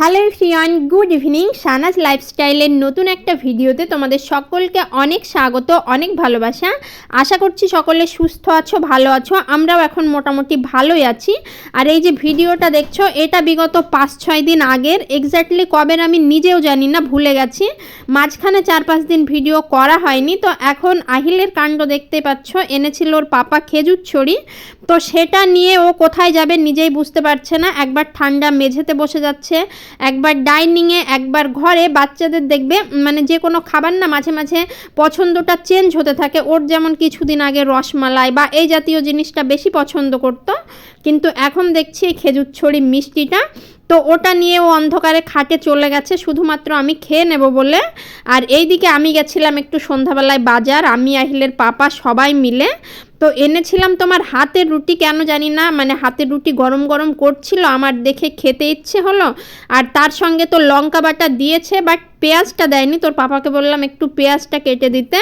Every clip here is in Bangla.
হ্যালো ফিয়ান গুড ইভিনিং। সানাজ লাইফস্টাইলের নতুন একটা ভিডিওতে তোমাদের সকলকে অনেক স্বাগত, অনেক ভালোবাসা। আশা করছি সকলে সুস্থ আছো, ভালো আছো। আমরাও এখন মোটামুটি ভালোই আছি। আর এই যে ভিডিওটা দেখছ, এটা বিগত পাঁচ ছয় দিন আগের। এক্স্যাক্টলি কবের আমি নিজেও জানি না, ভুলে গেছি। মাঝখানে চার পাঁচ দিন ভিডিও করা হয়নি, তো এখন আহিলের কাণ্ড দেখতে পাচ্ছ। এনেছিল ওর পাপা খেজুর ছড়ি তো সেটা নিয়ে ও কোথায় যাবে নিজেই বুঝতে পারছে না। একবার ঠান্ডা মেঝেতে বসে যাচ্ছে। একবার ডাইনিংয়ে একবার ঘরে বাচ্চাদের দেখবে মানে যে কোনো খাবার না মাঝে মাঝে পছন্দটা চেঞ্জ হতে থাকে। ওর যেমন কিছুদিন আগে রসমালাই বা এই জাতীয় জিনিসটা বেশি পছন্দ করতো, কিন্তু এখন দেখছি খেজুর ছড়ি মিষ্টিটা, তো ওটা নিয়ে ও অন্ধকারে খাটে চলে গেছে, শুধুমাত্র আমি খেয়ে নেব বলে। আর এই দিকে আমি গেছিলাম একটু সন্ধ্যাবেলায় বাজার, আমি আহিলের পাপা সবাই মিলে। তো এনেছিলাম তোমার হাতের রুটি, কেন জানি না মানে হাতের রুটি গরম গরম করছিল, আমার দেখে খেতে ইচ্ছে হলো, আর তার সঙ্গে তো লঙ্কা বাটা দিয়েছে বাট পেঁয়াজটা দেয়নি, তোর পাপাকে বললাম একটু পেঁয়াজটা কেটে দিতে,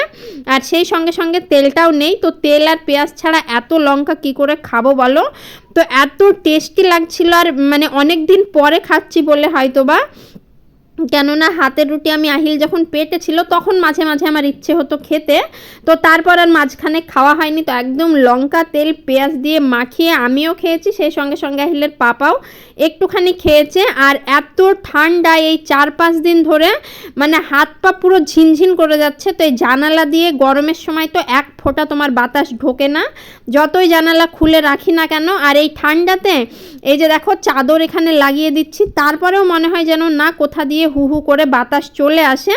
আর সেই সঙ্গে সঙ্গে তেলটাও নেই, তো তেল আর পেঁয়াজ ছাড়া এত লঙ্কা কি করে খাব বলো? তো এত টেস্টি লাগছিল, আর মানে অনেক দিন পরে খাচ্ছি বলে হয়তো বা কেননা হাতের রুটি আমি আহিল যখন পেটে ছিল তখন মাঝে মাঝে আমার ইচ্ছে হতো খেতে। তো তারপর আর মাঝখানে খাওয়া হয়নি, তো একদম লঙ্কা, তেল, পেঁয়াজ দিয়ে মাখিয়ে আমিও খেয়েছি, সেই সঙ্গে সঙ্গে আহিলের পাপাও একটুখানি খেয়েছে। আর এত ঠান্ডা এই চার পাঁচ দিন ধরে মানে হাত পা পুরো ঝিনঝিন করে যাচ্ছে, তো এই জানালা দিয়ে গরমের সময় তো এক ফোঁটা তোমার বাতাস ঢোকে না। যতই জানালা খুলে রাখি না কেন, আর এই ঠান্ডাতে এই যে দেখো চাদর এখানে লাগিয়ে দিচ্ছি, তারপরেও মনে হয় যেন না, কোথা দিয়ে হু হু করে বাতাস চলে আসে।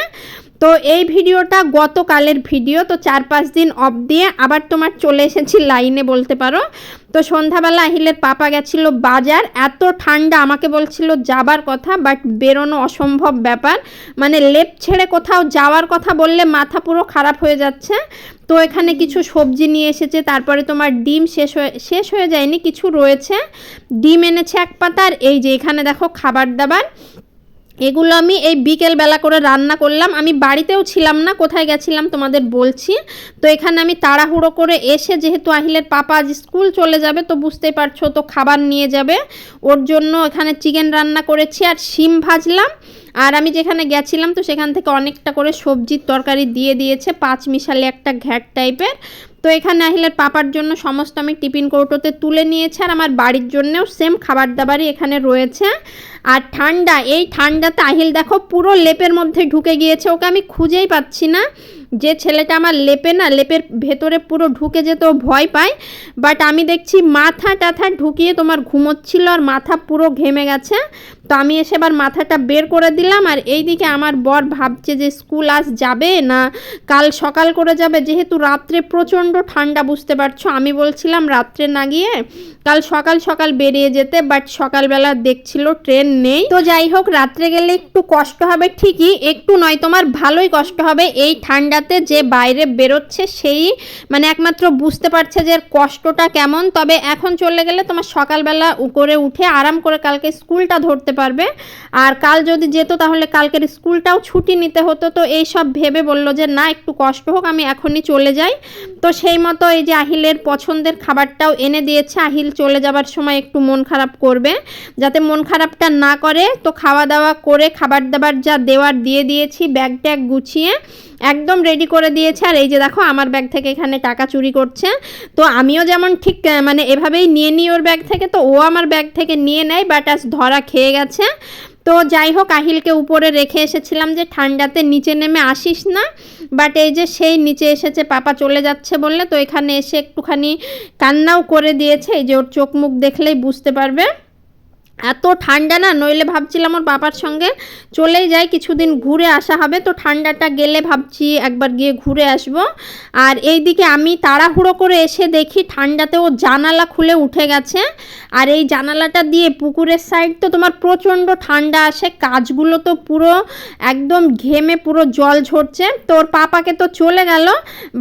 তো এই ভিডিওটা গতকালের ভিডিও, তো চার পাঁচ দিন অফ দিয়ে আবার তোমার চলে এসেছি লাইনে বলতে পারো। তো সন্ধ্যাবেলা আহিলের পাপা গেছিল বাজার, এত ঠান্ডা আমাকে বলছিল যাবার কথা বাট বেরোনো অসম্ভব ব্যাপার। মানে লেপ ছেড়ে কোথাও যাওয়ার কথা বললে মাথা পুরো খারাপ হয়ে যাচ্ছে। তো এখানে কিছু সবজি নিয়ে এসেছে, তারপরে তোমার ডিম শেষ হয়ে শেষ হয়ে যায়নি, কিছু রয়েছে। ডিম এনেছে এক পাতা আর এই যে এখানে দেখো খাবার দাবার। এগুলো আমি এই বিকেল বেলা করে রান্না করলাম। আমি বাড়িতেও ছিলাম না, কোথায় গেছিলাম তোমাদের বলছি। তো এখানে আমি তাড়াহুড়ো করে এসে যেহেতু আহিলের পাপা আজ স্কুল চলে যাবে, তো বুঝতেই পারছ তো খাবার নিয়ে যাবে। ওর জন্য এখানে চিকেন রান্না করেছি আর শিম ভাজলাম। আর আমি যেখানে গেছিলাম তো সেখান থেকে অনেকটা করে সবজির তরকারি দিয়ে দিয়েছে, পাঁচ মিশালে একটা ঘ্যাট টাইপের তো এখানে আহিলের পাপার জন্য সমস্ত আমি টিফিন কৌটোতে তুলে নিয়েছি আর আমার বাড়ির জন্যেও সেম খাবার দাবারই এখানে রয়েছে। আর ঠান্ডা, এই ঠান্ডাতে আহিল দেখো পুরো লেপের মধ্যে ঢুকে গিয়েছে, ওকে আমি খুঁজেই পাচ্ছি না। যে ছেলেটা আমার লেপে না, লেপের ভেতরে পুরো ঢুকে যেত ভয় পায় বাট আমি দেখছি মাথা টাথা ঢুকিয়ে তোমার ঘুমোচ্ছিল আর মাথা পুরো ঘেমে গেছে। তো আমি এসে এবার মাথাটা বের করে দিলাম আর এই দিকে আমার বর ভাবছে যে স্কুল আজ যাবে না, কাল সকাল করে যাবে, যেহেতু রাত্রে প্রচণ্ড ঠান্ডা, বুঝতে পারছ? আমি বলছিলাম রাত্রে না গিয়ে কাল সকাল সকাল বেরিয়ে যেতে বাট সকালবেলা দেখছিল ট্রেন নেই। তো যাই হোক, রাত্রে গেলে একটু কষ্ট হবে ঠিকই, একটু নয়, তোমার ভালোই কষ্ট হবে, এই ঠান্ডাতে যে বাইরে বেরোচ্ছে সেই মানে একমাত্র বুঝতে পারছে যে কষ্টটা কেমন। তবে এখন চলে গেলে তোমার সকালবেলা করে উঠে আরাম করে কালকে স্কুলটা ধরতে পারবে। আর কাল যদি যেত তাহলে কালকের স্কুলটাও ছুটি নিতে হতো। তো এই সব ভেবে বলল যে, না, একটু কষ্ট হোক, আমি এখনই চলে যাই। তো সেই মতো এই যে আহিলের পছন্দের খাবারটাও এনে দিয়েছে। আহিল চলে যাবার সময় একটু মন খারাপ করবে। যাতে মন খারাপটা না করে, তো খাওয়া দাওয়া করে খাবার দাবার যা দেওয়ার দিয়ে দিয়েছি, ব্যাগ ট্যাগ গুছিয়ে। একদম রেডি করে দিয়েছে। আর এই যে দেখো, আমার ব্যাগ থেকে এখানে টাকা চুরি করছে। তো আমিও যেমন ঠিক মানে এভাবেই নিয়ে নিই ওর ব্যাগ থেকে। তো ও আমার ব্যাগ থেকে নিয়ে নেয় বাট আজ ধরা খেয়ে গেছে। তো যাই হোক, আহিলকে উপরে রেখে এসেছিলাম যে, ঠান্ডাতে নিচে নেমে আসিস না। বাট এই যে সেই নিচে এসেছে, পাপা চলে যাচ্ছে বললে, তো এখানে এসে একটুখানি কান্নাও করে দিয়েছে। এই যে ওর চোখ মুখ দেখলেই বুঝতে পারবে। এত ঠান্ডা না, নইলে ভাবছিলাম ওর বাবার সঙ্গে চলেই যাই, কিছুদিন ঘুরে আসা হবে। তো ঠান্ডাটা গেলে ভাবছি একবার গিয়ে ঘুরে আসব। আর এই দিকে আমি তাড়াহুড়ো করে এসে দেখি ঠান্ডাতে ও জানালা খুলে উঠে গেছে। আর এই জানালাটা দিয়ে পুকুরের সাইড তো তোমার প্রচণ্ড ঠান্ডা আসে, কাজগুলো তো পুরো একদম ঘেমে পুরো জল ঝরছে। তো ওর পাপাকে তো চলে গেল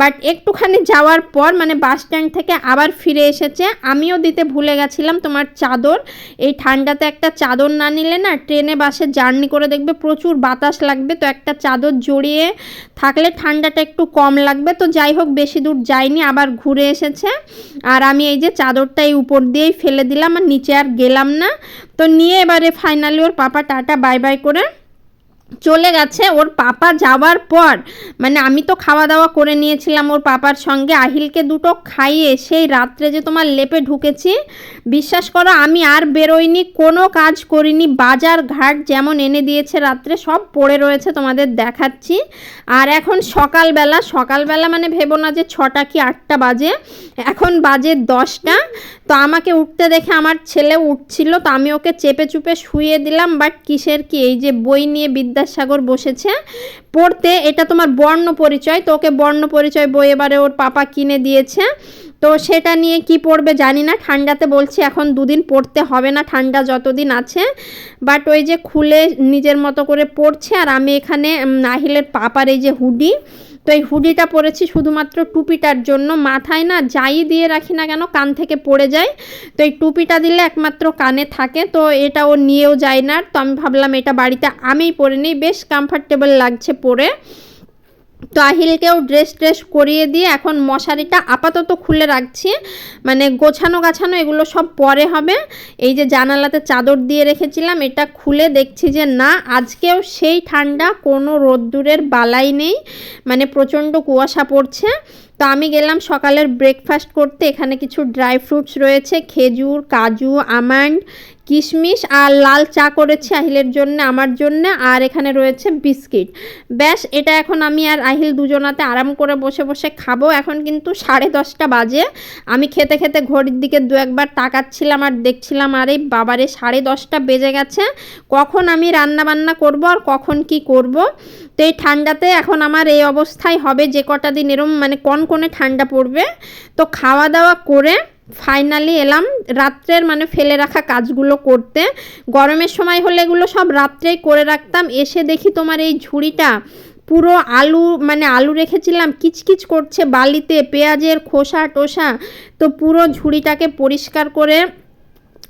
বাট একটুখানি যাওয়ার পর মানে বাস স্ট্যান্ড থেকে আবার ফিরে এসেছে। আমিও দিতে ভুলে গেছিলাম তোমার চাদর, এই ঠান্ডা ঠান্ডাতে একটা চাদর না নিলে না ট্রেনে, বাসে জার্নি করে দেখবে প্রচুর বাতাস লাগবে। তো একটা চাদর জড়িয়ে থাকলে ঠান্ডাটা একটু কম লাগবে। তো যাই হোক, বেশি দূর যাইনি, আবার ঘুরে এসেছে। আর আমি এই যে চাদরটা এই উপর দিয়েই ফেলে দিলাম আর নিচে আর গেলাম না। তো নিয়ে এবারে ফাইনালি ওর পাপা টাটা বাই বাই করে চলে গেছে। ওর পাপা যাওয়ার পর মানে আমি তো খাওয়া দাওয়া করে নিয়েছিলাম ওর পাপার সঙ্গে। আহিলকে দুটো খাইয়ে সেই রাত্রে যে তোমার লেপে ঢুকেছি, বিশ্বাস করো আমি আর বেরোইনি, কোনো কাজ করিনি। বাজার ঘাট যেমন এনে দিয়েছে রাত্রে, সব পড়ে রয়েছে তোমাদের দেখাচ্ছি। আর এখন সকালবেলা সকালবেলা মানে ভেবো না যে ছটা কি আটটা বাজে, এখন বাজে দশটা। তো আমাকে উঠতে দেখে আমার ছেলে উঠছিল, তো আমি ওকে চেপে চুপে শুয়ে দিলাম, বাট কিসের কি? এই যে বই নিয়ে বিদ্যাসাগর বসেছে। পড়তে এটা তোমার বর্ণ পরিচয়, তো ওকে বর্ণ পরিচয় বই এবারে ওর পাপা কিনে দিয়েছে। তো সেটা নিয়ে কি পড়বে জানি না, ঠান্ডাতে বলছি এখন দুদিন পড়তে হবে না, ঠান্ডা যতদিন আছে। বাট ওই যে খুলে নিজের মতো করে পড়ছে আর আমি এখানে নাহিলের পাপার এই যে হুডি তো এই হুডিটা পরেছি শুধুমাত্র টুপিটার জন্য। মাথায় না যাই দিয়ে রাখি না কেন, কান থেকে পড়ে যায়। তো এই টুপিটা দিলে একমাত্র কানে থাকে, তো এটা ও নিয়েও যায় না। তো আমি ভাবলাম এটা বাড়িতে আমিই পরে নিই। বেশ কমফর্টেবল লাগছে পরে। তো আহিলকেও ড্রেস ট্রেস করিয়ে দিয়ে এখন মশারিটা আপাতত খুলে রাখছি। মানে গোছানো গাছানো এগুলো সব পরে হবে। এই যে জানালাতে চাদর দিয়ে রেখেছিলাম, এটা খুলে দেখছি যে না, আজকেও সেই ঠান্ডা, কোনো রোদ্দুরের বালাই নেই। মানে প্রচণ্ড কুয়াশা পড়ছে। তো আমি গেলাম সকালের ব্রেকফাস্ট করতে। এখানে কিছু ড্রাই ফ্রুটস রয়েছে, খেজুর, কাজু, আমন্ড কিশমিশ আর লাল চা করেছি আহিলের জন্য, আমার জন্য, আর এখানে রয়েছে বিস্কিট। ব্যাস, এটা এখন আমি আর আহিল দুজনাতে আরাম করে বসে বসে খাব। এখন কিন্তু সাড়ে দশটা বাজে। আমি খেতে খেতে ঘড়ির দিকে দু একবার তাকাচ্ছিলাম আর দেখছিলাম, আরে বাবারে, সাড়ে দশটা বেজে গেছে। কখন আমি রান্না বান্না করব আর কখন কি করব? তো এই ঠান্ডাতে এখন আমার এই অবস্থায় হবে যে কটা দিন এরম মানে কন কনে ঠান্ডা পড়বে। তো খাওয়া দাওয়া করে ফাইনালি এলাম। রাত্রের মানে ফেলে রাখা কাজগুলো করতে। গরমের সময় হলে এগুলো সব রাত্রেই করে রাখতাম। এসে দেখি তোমার এই ঝুড়িটা পুরো আলু মানে আলু রেখেছিলাম, কিচকিচ করছে বালিতে, পেঁয়াজের খোসা টোসা তো পুরো ঝুড়িটাকে পরিষ্কার করে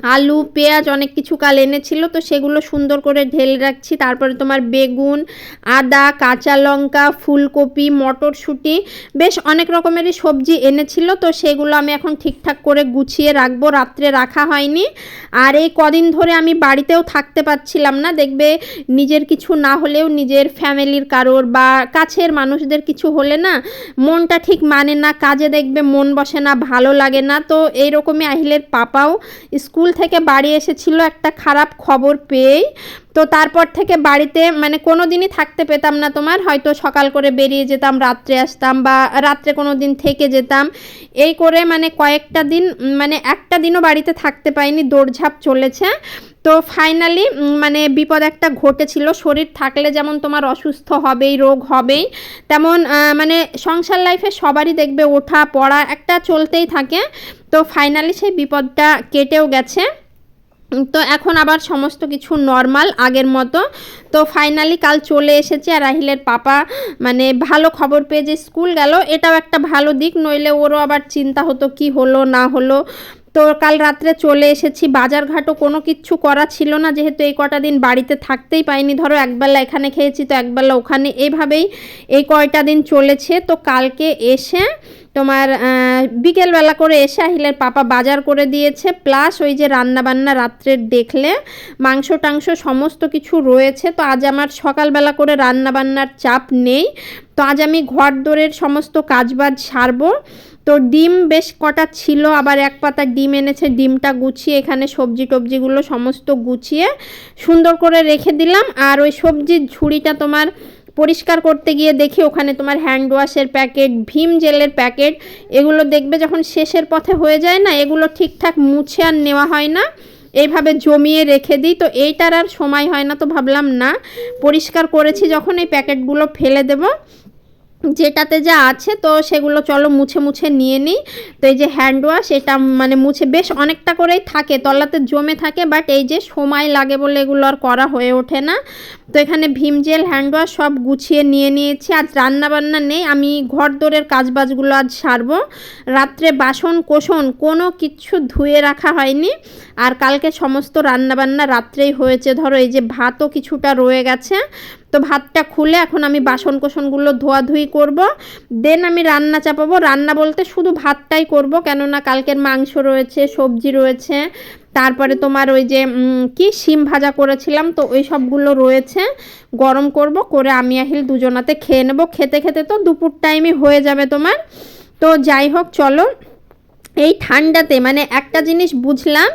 আলু, পেঁয়াজ অনেক কিছু কাল এনেছিল, তো সেগুলো সুন্দর করে ঢেলে রাখছি। তারপরে তোমার বেগুন, আদা, কাঁচা লঙ্কা, ফুলকপি, মটরশুঁটি, বেশ অনেক রকমেরই সবজি এনেছিল, তো সেগুলো আমি এখন ঠিকঠাক করে গুছিয়ে রাখব। রাত্রে রাখা হয়নি। আর এই কদিন ধরে আমি বাড়িতেও থাকতে পারছিলাম না। দেখবে নিজের কিছু না হলেও নিজের ফ্যামিলির কারোর বা কাছের মানুষদের কিছু হলে না মনটা ঠিক মানে না। কাজে দেখবে মন বসে না, ভালো লাগে না। তো এইরকমই আহিলের পাপাও স্কুল থেকে বাড়ি এসেছিল একটা খারাপ খবর পেয়েই তো তারপর থেকে বাড়িতে মানে কোনো দিনই থাকতে পেতাম না তোমার, হয়তো সকাল করে বেরিয়ে যেতাম, রাত্রে আসতাম বা রাত্রে কোনো দিন থেকে যেতাম। এই করে মানে কয়েকটা দিন মানে একটা দিনও বাড়িতে থাকতে পাইনি দৌড়ঝাঁপ চলেছে। তো ফাইনালি মানে বিপদ একটা ঘটেছিল, শরীর থাকলে যেমন তোমার অসুস্থ হবেই, রোগ হবেই, তেমন মানে সংসার লাইফে সবারই দেখবে ওঠা পড়া একটা চলতেই থাকে। তো ফাইনালি সেই বিপদটা কেটেও গেছে। তো এখন আবার সমস্ত কিছু নর্মাল আগের মতো। তো ফাইনালি কাল চলে এসেছে আর রাহিলের পাপা মানে ভালো খবর পেয়ে যে স্কুল গেল, এটাও একটা ভালো দিক, নইলে ওরও আবার চিন্তা হতো কি হলো, না হলো। তো কাল রাত্রে চলে এসেছি। বাজারঘাটও কোনো কিচ্ছু করা ছিল না, যেহেতু এই কটা দিন বাড়িতে থাকতেই পাইনি। ধরো একবেলা এখানে খেয়েছি, তো একবেলা ওখানে এইভাবেই এই কয়টা দিন চলেছে। তো কালকে এসে তোমার বিকেলবেলা করে এসে আহিলের পাপা বাজার করে দিয়েছে। প্লাস ওই যে রান্না বান্না রাত্রের দেখলে মাংস টাংস সমস্ত কিছু রয়েছে। তো আজ আমার সকালবেলা করে রান্না বান্নার চাপ নেই। তো আজ আমি ঘর দোরের সমস্ত কাজবাজ সারবো। তো ডিম বেশ কটা ছিল, আবার এক পাতা ডিম এনেছে, ডিমটা গুছিয়ে এখানে সবজি টবজিগুলো সমস্ত গুছিয়ে সুন্দর করে রেখে দিলাম। আর ওই সবজির ঝুড়িটা তোমার পরিষ্কার করতে গিয়ে দেখি ওখানে তোমার হ্যান্ড ওয়াশের প্যাকেট ভীম জেলের প্যাকেট এগুলো দেখবে যখন শেষের পথে হয়ে যায় না, এগুলো ঠিকঠাক মুছে আর নেওয়া হয় না। এইভাবে জমিয়ে রেখে দিই, তো এইটার আর সময় হয় না তো ভাবলাম না, পরিষ্কার করেছি যখন এই প্যাকেটগুলো ফেলে দেবো। যেটাতে যা আছে, তো সেগুলো চলো মুছে মুছে নিয়ে নিই। তো এই যে হ্যান্ড ওয়াশ এটা মানে মুছে, বেশ অনেকটা করেই থাকে, তলাতে জমে থাকে বাট এই যে সময় লাগে বলে এগুলো আর করা হয়ে ওঠে না। তো এখানে ভীম জেল হ্যান্ড ওয়াশ সব গুছিয়ে নিয়ে নিয়েছি। আজ রান্না বান্না নেই, আমি ঘর দোরের কাজবাজগুলো আজ সারবো। রাত্রে বাসন কোসন কোনো কিছু ধুয়ে রাখা হয়নি। আর কালকে সমস্ত রান্নাবান্না রাত্রেই হয়েছে। ধরো এই যে ভাতও কিছুটা রয়ে গেছে। তো ভাতটা খুলে এখন আমি বাসন কোসনগুলো ধোয়াধুয়ি করব। দেন আমি রান্না চাপাবো। রান্না বলতে শুধু ভাতটাই করব, কেননা কালকের মাংস রয়েছে, সবজি রয়েছে। তারপরে তোমার ওই যে কি শিম ভাজা করেছিলাম, তো ওই সবগুলো রয়েছে। গরম করব, করে আমি আহিল দুজনাতে খেয়ে নেব। খেতে খেতে তো দুপুর টাইমে হয়ে যাবে তোমার। তো যাই হোক, চলো। এই ঠান্ডাতে মানে একটা জিনিস বুঝলাম,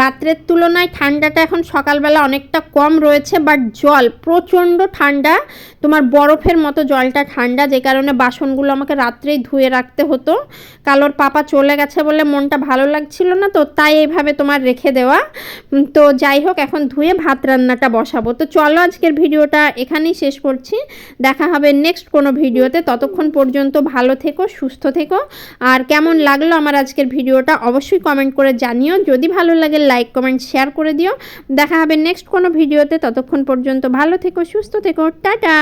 রাত্রের তুলনায় ঠান্ডাটা এখন সকালবেলা অনেকটা কম রয়েছে বাট জল, প্রচণ্ড ঠান্ডা, তোমার বরফের মতো জলটা ঠান্ডা, যে কারণে বাসনগুলো আমাকে রাত্রেই ধুয়ে রাখতে হতো। কালোর পাপা চলে গেছে বলে মনটা ভালো লাগছিল না, তো তাই এইভাবে তোমার রেখে দেওয়া। তো যাই হোক, এখন ধুয়ে ভাত রান্নাটা বসাবো। তো চলো আজকের ভিডিওটা এখানেই শেষ করছি। দেখা হবে নেক্সট কোনো ভিডিওতে। ততক্ষণ পর্যন্ত ভালো থেকো, সুস্থ থেকো। আর কেমন লাগল আমার আজকের ভিডিওটা অবশ্যই কমেন্ট করে জানিও। যদি ভালো লাগে লাইক কমেন্ট শেয়ার করে দিও। দেখা হবে নেক্সট কোনো ভিডিওতে। ততক্ষণ পর্যন্ত ভালো থেকো, সুস্থ থেকো। টাটা!